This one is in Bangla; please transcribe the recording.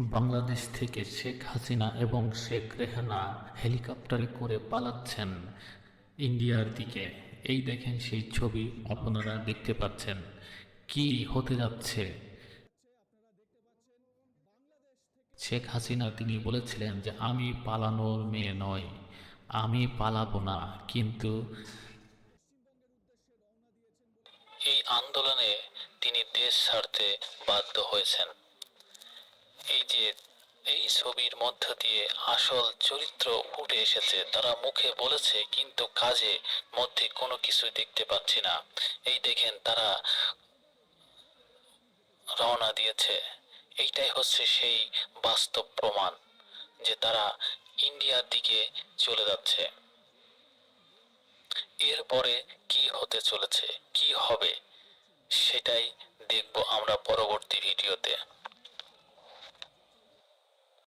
বাংলাদেশ থেকে শেখ হাসিনা এবং শেখ রেহানা হেলিকপ্টারে করে পালাচ্ছেন ইন্ডিয়ার দিকে। এই দেখেন সেই ছবি আপনারা দেখতে পাচ্ছেন। কি হতে যাচ্ছে? শেখ হাসিনা তিনি বলেছিলেন যে, আমি পালানোর মেয়ে নয় আমি পালাবো না। কিন্তু এই আন্দোলনে তিনি দেশ ছাড়তে বাধ্য হয়েছেন। এই যে, এই ছবির মধ্য দিয়ে আসল চরিত্র ফুটে এসেছে। তারা মুখে বলেছে, কিন্তু কাজে মধ্যে কোনো কিছু দেখতে পাচ্ছি না। এই দেখেন তারা রওনা দিয়েছে। এইটাই হচ্ছে সেই বাস্তব প্রমাণ যে তারা ইন্ডিয়ার দিকে চলে যাচ্ছে। এরপরে কি হতে চলেছে, কি হবে, সেটাই দেখব আমরা পরবর্তী ভিডিওতে।